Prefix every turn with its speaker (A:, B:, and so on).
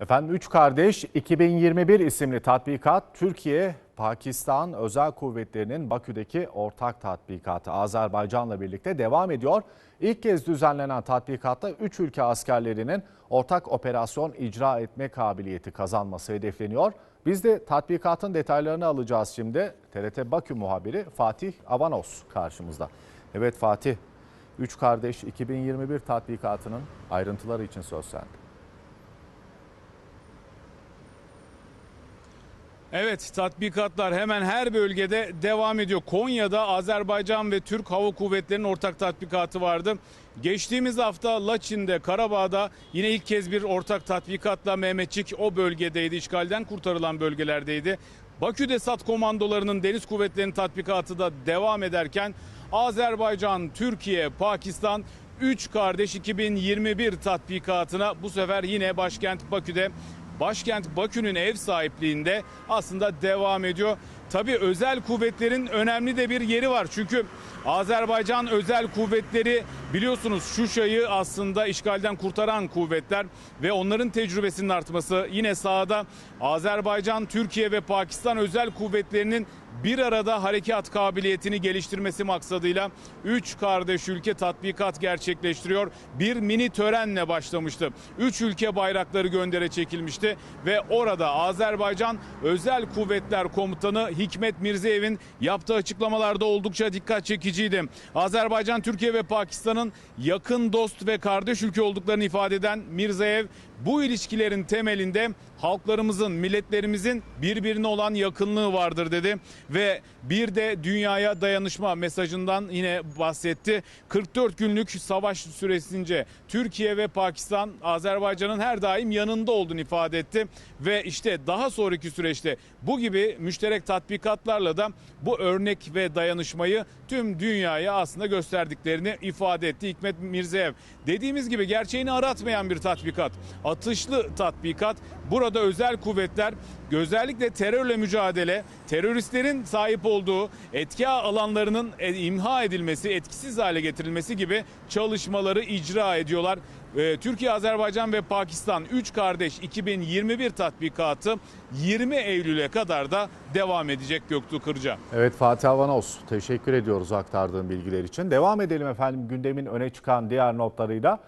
A: Efendim Üç Kardeş 2021 isimli tatbikat Türkiye, Pakistan Özel Kuvvetleri'nin Bakü'deki ortak tatbikatı Azerbaycan'la birlikte devam ediyor. İlk kez düzenlenen tatbikatta 3 ülke askerlerinin ortak operasyon icra etme kabiliyeti kazanması hedefleniyor. Biz de tatbikatın detaylarını alacağız şimdi. TRT Bakü muhabiri Fatih Avanos karşımızda. Evet Fatih, Üç Kardeş 2021 tatbikatının ayrıntıları için söz sende.
B: Evet tatbikatlar hemen her bölgede devam ediyor. Konya'da Azerbaycan ve Türk Hava Kuvvetleri'nin ortak tatbikatı vardı. Geçtiğimiz hafta Laçin'de, Karabağ'da yine ilk kez bir ortak tatbikatla Mehmetçik o bölgedeydi. işgalden kurtarılan bölgelerdeydi. Bakü'de SAT komandolarının deniz kuvvetlerinin tatbikatı da devam ederken Azerbaycan, Türkiye, Pakistan 3 kardeş 2021 tatbikatına bu sefer yine başkent Bakü'de başkent Bakü'nün ev sahipliğinde aslında devam ediyor. Tabii özel kuvvetlerin önemli de bir yeri var. Çünkü Azerbaycan özel kuvvetleri biliyorsunuz Şuşa'yı aslında işgalden kurtaran kuvvetler ve onların tecrübesinin artması yine sahada Azerbaycan, Türkiye ve Pakistan özel kuvvetlerinin bir arada harekat kabiliyetini geliştirmesi maksadıyla 3 kardeş ülke tatbikat gerçekleştiriyor. Bir mini törenle başlamıştı. 3 ülke bayrakları göndere çekilmişti ve orada Azerbaycan Özel Kuvvetler Komutanı Hikmet Mirzeyev'in yaptığı açıklamalarda oldukça dikkat çekiciydi. Azerbaycan, Türkiye ve Pakistan'ın yakın dost ve kardeş ülke olduklarını ifade eden Mirzeyev bu ilişkilerin temelinde halklarımızın, milletlerimizin birbirine olan yakınlığı vardır dedi ve bir de dünyaya dayanışma mesajından yine bahsetti. 44 günlük savaş süresince Türkiye ve Pakistan Azerbaycan'ın her daim yanında olduğunu ifade etti ve işte daha sonraki süreçte bu gibi müşterek tatbikatlarla da bu örnek ve dayanışmayı tüm dünyaya aslında gösterdiklerini ifade etti Hikmet Mirzeyev. Dediğimiz gibi gerçeğini aratmayan bir tatbikat. Atışlı tatbikat. Burada özel kuvvetler özellikle terörle mücadele, teröristlerin sahip olduğu etki alanlarının e, imha edilmesi, etkisiz hale getirilmesi gibi çalışmaları icra ediyorlar. Ee, Türkiye, Azerbaycan ve Pakistan 3 kardeş 2021 tatbikatı 20 Eylül'e kadar da devam edecek Göktuğ Kırca.
A: Evet Fatih Avanos teşekkür ediyoruz aktardığın bilgiler için. Devam edelim efendim gündemin öne çıkan diğer notlarıyla.